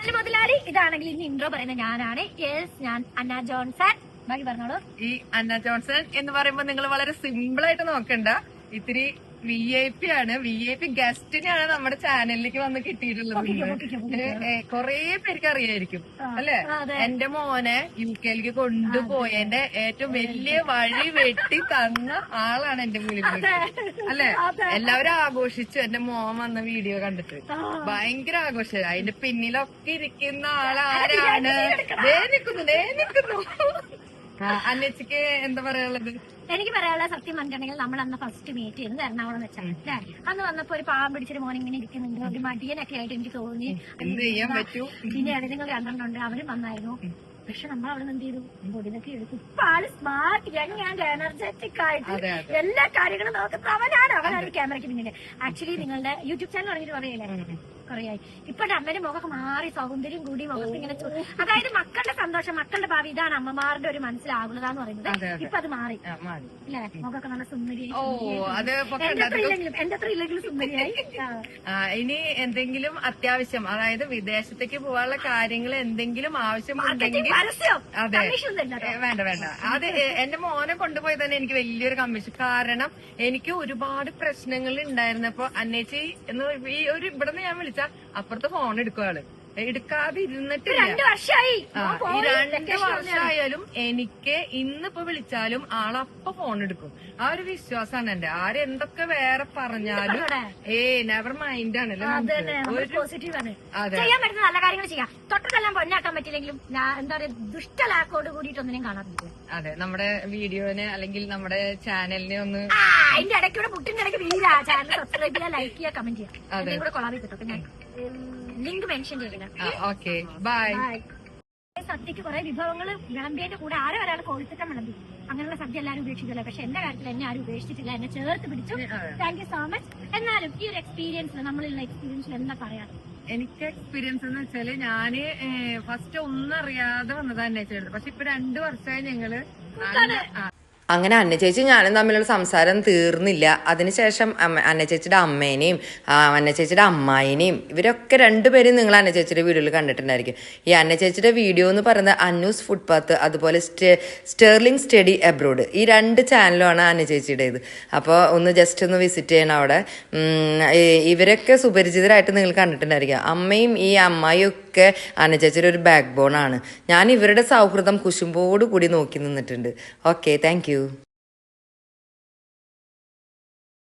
Channel മുതലാളി ഇതാണെങ്കിൽ ഇന്ന് ഇൻട്രോ പറയുന്ന ഞാനാണ്. യെസ് ഞാൻ അന്ന ജോൺസൺ. ബാക്കി പറഞ്ഞോളൂ. ഈ അന്ന ജോൺസൺ എന്ന് പറയുമ്പോൾ നിങ്ങൾ വളരെ സിമ്പിൾ ആയിട്ട് നോക്കണ്ട. ഇത്തിരി വി ഐ പി ആണ്. വി ഐ പി ഗസ്റ്റിനാണ് നമ്മുടെ ചാനലിലേക്ക് വന്ന് കിട്ടിയിട്ടുള്ളത്. കൊറേ പേർക്ക് അറിയായിരിക്കും അല്ലെ. എന്റെ മോനെ യു കെയിലേക്ക് കൊണ്ടുപോയതിന്റെ ഏറ്റവും വലിയ വഴി വെട്ടി തന്ന ആളാണ് എന്റെ മുന്നിൽ അല്ലെ? എല്ലാവരും ആഘോഷിച്ചു. എന്റെ മോൻ വന്ന വീഡിയോ കണ്ടിട്ട്. ഭയങ്കര ആഘോഷം. അതിന്റെ പിന്നിലൊക്കെ ഇരിക്കുന്ന ആളാരാണ്? ദേ നിക്കുന്നു ദേ നിക്കുന്നു. അന്നച്ചിക്ക് എന്താ പറയാനുള്ളത്? എനിക്ക് പറയാനുള്ള സത്യം പറഞ്ഞിട്ടുണ്ടെങ്കിൽ നമ്മൾ അന്ന് ഫസ്റ്റ് മീറ്റ് ചെയ്യുന്നത് എറണാകുളം വെച്ചാണ് അല്ലേ? അന്ന് വന്നപ്പോ ഒരു പാവം പിടിച്ചൊരു മോൻ ഇങ്ങനെ ഇരിക്കുന്നുണ്ട് ഒരു മടിയനൊക്കെ ആയിട്ട് എനിക്ക് തോന്നി. എന്ത് ചെയ്യാൻ പറ്റൂ? പിന്നെ നിങ്ങൾ കണ്ടിട്ടുണ്ട് അവരും വന്നായിരുന്നു. പക്ഷെ നമ്മൾ അവിടെ എന്ത് ചെയ്തു? പൊടിനൊക്കെ എടുത്തു. ഇപ്പൊ ആൾ സ്മാർട്ട് യങ് ആൻഡ് എനർജറ്റിക് ആയിട്ട് അതെ അതെ. എല്ലാ കാര്യങ്ങളും നോക്കുന്ന അവനാണ്. അവനാണ് ക്യാമറയ്ക്ക് പിന്നിൽ. ആക്ച്വലി നിങ്ങളുടെ യൂട്യൂബ് ചാനൽ തുടങ്ങിയിട്ട് പറയല്ലേ? കുറേയായി ഇപ്പൊ അമ്മയുടെ മുഖം മാറി സൗന്ദര്യം കൂടി മുഖത്ത് ഇങ്ങനെ അതായത് മക്കളുടെ സന്തോഷം മക്കളുടെ ഭാവി ഇതാണ് അമ്മമാരുടെ ഒരു മനസ്സിലാകുന്നതാന്ന് പറയുന്നത്. ഇപ്പൊ അത്. മാറി. അല്ലേ മുഖമൊക്കെ നല്ല സുന്ദരിയായി എന്റെ അത്ര ഇല്ലെങ്കിലും സുന്ദരിയായി. ഇനി എന്തെങ്കിലും അത്യാവശ്യം അതായത് വിദേശത്തേക്ക് പോകാനുള്ള കാര്യങ്ങൾ എന്തെങ്കിലും ആവശ്യമുണ്ടെങ്കിൽ അതെ. വേണ്ട വേണ്ട. അത് എന്റെ മോനെ കൊണ്ടുപോയി തന്നെ എനിക്ക് വലിയൊരു കമ്മീഷൻ. കാരണം എനിക്ക് ഒരുപാട് പ്രശ്നങ്ങൾ ഉണ്ടായിരുന്നപ്പോ അന്നേച്ചി എന്ന് ഈ ഒരു ഇവിടെ നിന്ന് ഞാൻ വിളിച്ച അപ്പുറത്ത് ഫോൺ എടുക്കുവാൾ എടുക്കാതെ ഇരുന്നിട്ട് രണ്ട് വർഷമായി രണ്ട്. വർഷമായാലും എനിക്ക് ഇന്നിപ്പോ വിളിച്ചാലും ആളപ്പ ഫോൺ എടുക്കും. ആ ഒരു വിശ്വാസമാണ് എന്റെ ആരെന്തൊക്കെ വേറെ പറഞ്ഞാലും. ഏ നെവർ മൈൻഡ് ആണല്ലോ ചെയ്യാൻ പറ്റുന്ന നല്ല കാര്യങ്ങൾ ചെയ്യാം. തൊട്ടതെല്ലാം പൊന്നാക്കാൻ പറ്റില്ലെങ്കിലും എന്താ പറയാ ദുഷ്ടലാക്കോട് കൂടിയിട്ടൊന്നിനും കാണാറില്ല അതെ നമ്മുടെ വീഡിയോനെ അല്ലെങ്കിൽ നമ്മുടെ ചാനലിനെ ഒന്ന് അതിന്റെ ഇടയ്ക്കൂടെ പുട്ടിന്റെ ഇടയ്ക്ക് വീരാ ചാനൽ സബ്സ്ക്രൈബ് ചെയ്യാം ലൈക്ക് ചെയ്യാം കമന്റ് ചെയ്യാം. അതെ. അതിന്റെ കൂടെ കൊളാബി കിട്ടും ഞാൻ ലിങ്ക് മെൻഷൻ ചെയ്യണം ഓക്കെ. ബൈ. സദ്യക്ക് കുറെ വിഭവങ്ങൾ ഗാംബിയന്റെ കൂടെ ആരെ ഒരാൾ കോഴിത്തട്ടം വിളമ്പി അങ്ങനെയുള്ള സദ്യ എല്ലാവരും ഉപേക്ഷിച്ചില്ല പക്ഷെ എന്റെ കാര്യത്തിൽ എന്നെ ആരും ഉപേക്ഷിച്ചിട്ടില്ല. എന്നെ ചേർത്ത് പിടിച്ചു. താങ്ക് യു സോ മച്ച് എന്നാലും ഈ ഒരു എക്സ്പീരിയൻസിൽ നമ്മളുള്ള എക്സ്പീരിയൻസ് എന്താ പറയാ? എനിക്ക് എക്സ്പീരിയൻസ് എന്ന് വെച്ചാൽ ഞാൻ ഫസ്റ്റ് ഒന്നും അറിയാതെ വന്നതാ അന്വേഷിച്ചത്. പക്ഷെ ഇപ്പൊ രണ്ടു വർഷമായി ഞങ്ങൾ അങ്ങനെ അന്ന ചേച്ചി ഞാനും തമ്മിലുള്ള സംസാരം തീർന്നില്ല. അതിനുശേഷം അന്ന ചേച്ചിയുടെ അമ്മേനെയും അന്ന ചേച്ചിയുടെ അമ്മായിനെയും ഇവരൊക്കെ രണ്ടുപേരും നിങ്ങൾ അന്ന ചേച്ചിയുടെ വീഡിയോയിൽ കണ്ടിട്ടുണ്ടായിരിക്കും. ഈ അന്ന ചേച്ചിയുടെ വീഡിയോ എന്ന് പറയുന്നത് അന്നൂസ് ഫുട്പാത്ത് അതുപോലെ സ്റ്റേ സ്റ്റേർലിംഗ് സ്റ്റഡി അബ്രോഡ് ഈ രണ്ട് ചാനലുമാണ് അന്ന ചേച്ചിയുടേത്. അപ്പോൾ ഒന്ന് ജസ്റ്റ് ഒന്ന് വിസിറ്റ് ചെയ്യണം അവിടെ. ഇവരൊക്കെ സുപരിചിതരായിട്ട് നിങ്ങൾ കണ്ടിട്ടുണ്ടായിരിക്കും. അമ്മയും ഈ അമ്മായി ഒക്കെ അന്ന ചേച്ചിയുടെ ഒരു ബാക്ക് ബോൺ ആണ്. ഞാൻ ഇവരുടെ സൗഹൃദം കുശുമ്പോട് കൂടി നോക്കി നിന്നിട്ടുണ്ട്. Okay thank you.